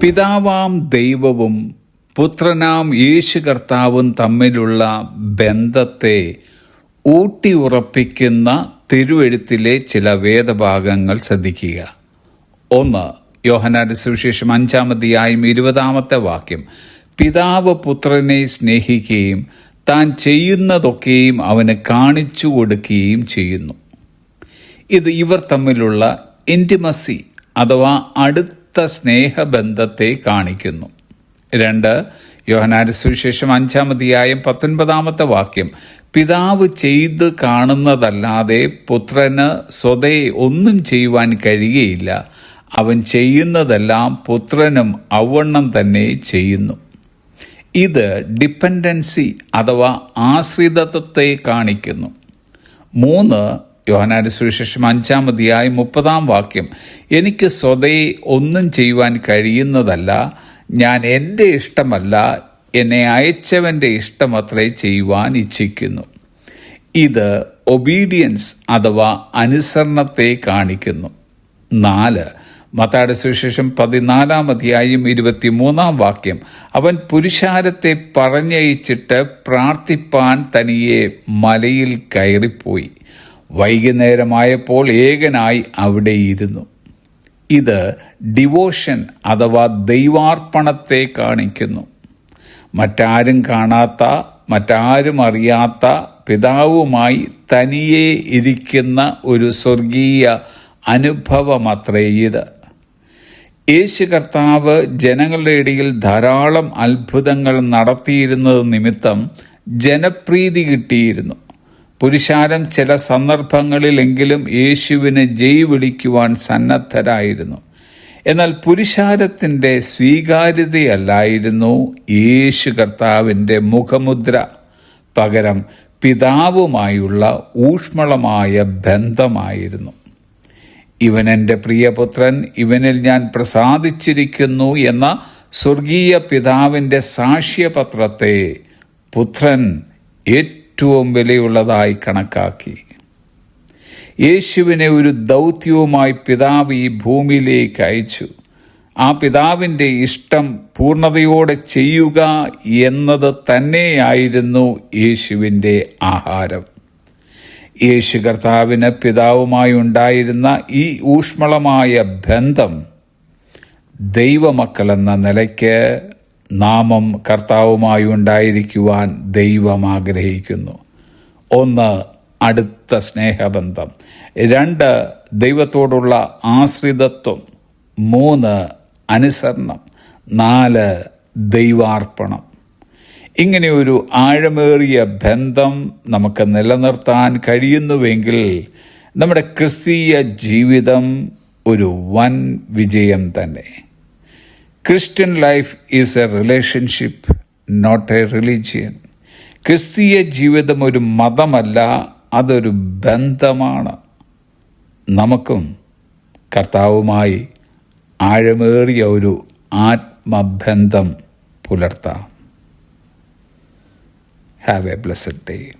പിതാവാം ദൈവവും പുത്രനാം യേശു കർത്താവും തമ്മിലുള്ള ബന്ധത്തെ ഊട്ടിയുറപ്പിക്കുന്ന തിരുവെഴുത്തിലെ ചില വേദഭാഗങ്ങൾ ശ്രദ്ധിക്കുക. ഒന്ന് യോഹനാന്റെ സുവിശേഷം അഞ്ചാമതിയായും ഇരുപതാമത്തെ വാക്യം. പിതാവ് പുത്രനെ സ്നേഹിക്കുകയും താൻ ചെയ്യുന്നതൊക്കെയും അവന് കാണിച്ചു കൊടുക്കുകയും ചെയ്യുന്നു. ഇത് ഇവർ തമ്മിലുള്ള ഇന്റിമസി അഥവാ അടുത്ത സ്നേഹബന്ധത്തെ കാണിക്കുന്നു. രണ്ട് യോഹനാന്റെ സുവിശേഷം അഞ്ചാമതിയായും പത്തൊൻപതാമത്തെ വാക്യം പിതാവ് ചെയ്ത് കാണുന്നതല്ലാതെ പുത്രന് സ്വതേ ഒന്നും ചെയ്യുവാൻ കഴിയുകയില്ല. അവൻ ചെയ്യുന്നതെല്ലാം പുത്രനും അവണ്ണം തന്നെ ചെയ്യുന്നു. ഇത് ഡിപ്പെൻഡൻസി അഥവാ ആശ്രിതത്വത്തെ കാണിക്കുന്നു. മൂന്ന് യോഹനാന്റെ സുവിശേഷം അഞ്ചാം അധ്യായം മുപ്പതാം വാക്യം എനിക്ക് സ്വതയെ ഒന്നും ചെയ്യുവാൻ കഴിയുന്നതല്ല. ഞാൻ എന്റെ ഇഷ്ടമല്ല. എന്നെ അയച്ചവന്റെ ഇഷ്ടമത്രേ ചെയ്യുവാൻ ഇച്ഛിക്കുന്നു. ഇത് ഒബീഡിയൻസ് അഥവാ അനുസരണത്തെ കാണിക്കുന്നു. നാല് മത്താടെ സുവിശേഷം പതിനാലാം അധ്യായം ഇരുപത്തിമൂന്നാം വാക്യം അവൻ പുരുഷാരത്തെ പറഞ്ഞയച്ചിട്ട് പ്രാർത്ഥിപ്പാൻ തനിയെ മലയിൽ കയറിപ്പോയി. വൈകുന്നേരമായപ്പോൾ ഏകനായി അവിടെ ഇരുന്നു. ഇത് ഡിവോഷൻ അഥവാ ദൈവാർപ്പണത്തെ കാണിക്കുന്നു. മറ്റാരും കാണാത്ത മറ്റാരും അറിയാത്ത പിതാവുമായി തനിയെ ഇരിക്കുന്ന ഒരു സ്വർഗീയ അനുഭവമത്രേ ഇത്. യേശു കർത്താവ് ജനങ്ങളുടെ ഇടയിൽ ധാരാളം അത്ഭുതങ്ങൾ നടത്തിയിരുന്നത് നിമിത്തം ജനപ്രീതി കിട്ടിയിരുന്നു. പുരുഷാരം ചില സന്ദർഭങ്ങളിലെങ്കിലും യേശുവിനെ ജയ് വിളിക്കുവാൻ സന്നദ്ധരായിരുന്നു. എന്നാൽ പുരുഷാരത്തിന്റെ സ്വീകാര്യതയല്ലായിരുന്നു യേശു കർത്താവിന്റെ മുഖമുദ്ര. പകരം പിതാവുമായുള്ള ഊഷ്മളമായ ബന്ധമായിരുന്നു. ഇവൻ എന്റെ പ്രിയപുത്രൻ ഇവനിൽ ഞാൻ പ്രസാദിച്ചിരിക്കുന്നു എന്ന സ്വർഗീയ പിതാവിന്റെ സാക്ഷ്യപത്രത്തെ പുത്രൻ ഏറ്റവും വിലയുള്ളതായി കണക്കാക്കി. യേശുവിനെ ഒരു ദൗത്യവുമായി പിതാവ് ഈ ഭൂമിയിലേക്ക് അയച്ചു. ആ പിതാവിന്റെ ഇഷ്ടം പൂർണതയോടെ ചെയ്യുക എന്നത് തന്നെയായിരുന്നു യേശുവിന്റെ ആഹാരം. യേശു കർത്താവിന് പിതാവുമായി ഉണ്ടായിരുന്ന ഈ ഊഷ്മളമായ ബന്ധം ദൈവമക്കളെന്ന നിലയ്ക്ക് നാമം കർത്താവുമായി ഉണ്ടായിരിക്കുവാൻ ദൈവം ആഗ്രഹിക്കുന്നു. ഒന്ന് അടുത്ത സ്നേഹബന്ധം. രണ്ട് ദൈവത്തോടുള്ള ആശ്രിതത്വം. മൂന്ന് അനുസരണം. നാല് ദൈവാർപ്പണം. ഇങ്ങനെ ഒരു ആഴമേറിയ ബന്ധം നമുക്ക് നിലനിർത്താൻ കഴിയുന്നുവെങ്കിൽ നമ്മുടെ ക്രിസ്തീയ ജീവിതം ഒരു വൻ വിജയം തന്നെ. Christian life is a relationship not a religion ക്രിസ്തീയ ജീവിതം ഒരു മതമല്ല അതൊരു ബന്ധമാണ്. നമുക്കും കർത്താവുമായി ആഴമേറിയ ഒരു ആത്മബന്ധം പുലർത്താം. Have a blessed day.